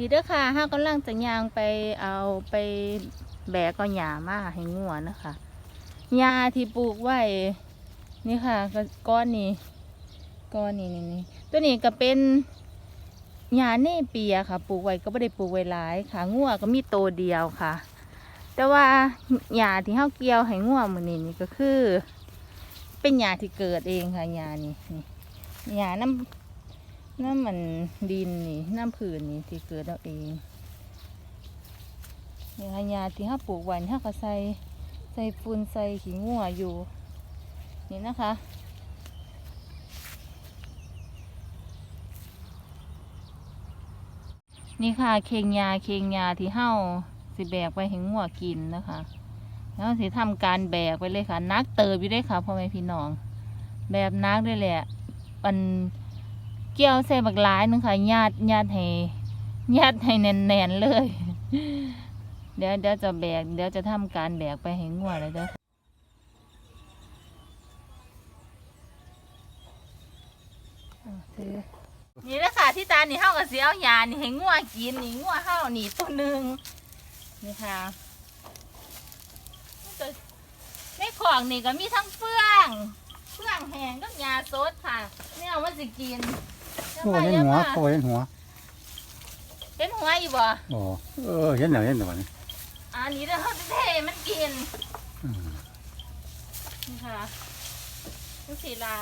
นี่เด้อค่ะห้ากำลังจะยางไปเอาไปแบกก็หญ้ามาให้งัวนะคะหญ้าที่ปลูกไว้นี่ค่ะก้อนนี้ก้อนนี้นี่นี่ตัวนี้ก็เป็นหญ้าเนเปียค่ะ ปลูกไว้ก็ไม่ได้ปลูกไว้หลายค่ะงัวก็มีโตวเดียวค่ะ แต่ว่าหญ้าที่เฮาเกี่ยวให้งัวมื้อนี้นี่ก็คือ เป็นหญ้าที่เกิดเองค่ะหญ้านี่นี่หญ้าน้ำ น้ำมันดินนี่น้ำผืนนี่ที่เกิดเอาเองเนี่ค่ะหญาที่เฮาปลูกไว้นี่เฮาก็ใส่ใส่ฝุ่นใส่ขี้งัวอยู่ นี่นะคะนี่ค่ะเคงยาเคงยาที่เฮาสิแบกไปให้งัวกินนะคะ แล้วสิทำการแบกไปเลยค่ะนักเติบอยู่ได้ค่ะพ่อแม่พี่น้อง แบบนักด้วยแหละมัน เกี่ยวใส่บักหลายหนึงค่ะญาติญาติให้ญาติให้แน่นๆเลย เดี๋ยวเดี๋ยวจะแบก เดี๋ยวจะทำการแบกไปให้งัวเลยเด้ออะถือนี่แหละค่ะที่ตานี่เฮาก็สิเอายานี่ให้งัวกินนี่งัวเฮานี่ตัวหนึ่งนี่ค่ะมันก็ในของนี่ก็มีทั้งเฟืองเฟืองแห้งกับยาสดค่ะเนี่ยมันสิกิน โอ้เห็นหัวโอ้เห็นหัวเห็นหัวอยู่บ่โอ้เออเห็นแล้วเห็นแล้วนี่อันนี้เด้อเฮาสิเทมันกินอืมนี่ค่ะนี่สิละ